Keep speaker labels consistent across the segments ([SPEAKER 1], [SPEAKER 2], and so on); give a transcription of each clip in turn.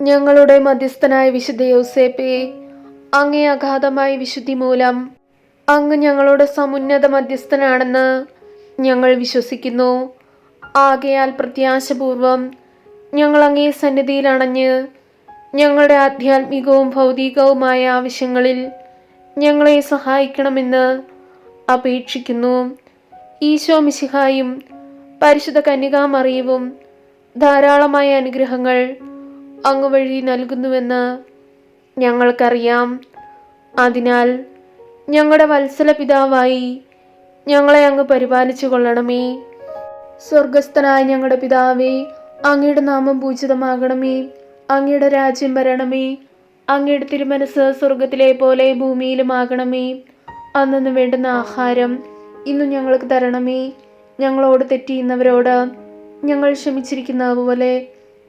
[SPEAKER 1] ഞങ്ങളുടെ മധ്യസ്ഥനായ വിശുദ്ധ യോസേപ്പെ അങ്ങേ അഗാധമായ വിശുദ്ധി മൂലം അങ്ങ് ഞങ്ങളുടെ സമുന്നത മധ്യസ്ഥനാണെന്ന് ഞങ്ങൾ വിശ്വസിക്കുന്നു. ആകയാൽ പ്രത്യാശപൂർവം ഞങ്ങൾ അങ്ങേ സന്നിധിയിൽ അണഞ്ഞ് ഞങ്ങളുടെ ആധ്യാത്മികവും ഭൗതികവുമായ ആവശ്യങ്ങളിൽ ഞങ്ങളെ സഹായിക്കണമെന്ന് അപേക്ഷിക്കുന്നു. ഈശോ മിശിഹായും പരിശുദ്ധ കന്യകാമറിയവും ധാരാളമായ അനുഗ്രഹങ്ങൾ അങ്ങ് വഴി നൽകുന്നുവെന്ന് ഞങ്ങൾക്കറിയാം. അതിനാൽ ഞങ്ങളുടെ വത്സല പിതാവായി ഞങ്ങളെ അങ്ങ് പരിപാലിച്ചു കൊള്ളണമേ. സ്വർഗസ്ഥനായ ഞങ്ങളുടെ പിതാവേ അങ്ങയുടെ നാമം പൂജിതമാകണമേ. അങ്ങയുടെ രാജ്യം വരണമേ. അങ്ങയുടെ തിരുമനസ് സ്വർഗത്തിലെ പോലെ ഭൂമിയിലുമാകണമേ അന്നു വേണ്ടുന്ന ആഹാരം ഇന്നും ഞങ്ങൾക്ക് തരണമേ. ഞങ്ങളോട് തെറ്റിയുന്നവരോട് ഞങ്ങൾ ക്ഷമിച്ചിരിക്കുന്ന പോലെ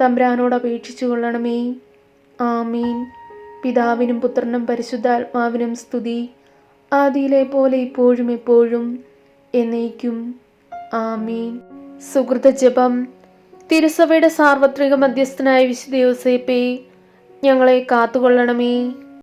[SPEAKER 1] തമ്പുരാനോട് അപേക്ഷിച്ചു കൊള്ളണമേ. ആമീൻ. പിതാവിനും പുത്രനും പരിശുദ്ധാത്മാവിനും സ്തുതി. ആദിയിലെ പോലെ ഇപ്പോഴും എപ്പോഴും എന്നേക്കും. ആമീൻ. സുഹൃത ജപം. തിരുസഭയുടെ സാർവത്രിക മധ്യസ്ഥനായ വിശുദ്ധ യോസേപ്പേ ഞങ്ങളെ കാത്തുകൊള്ളണമേ.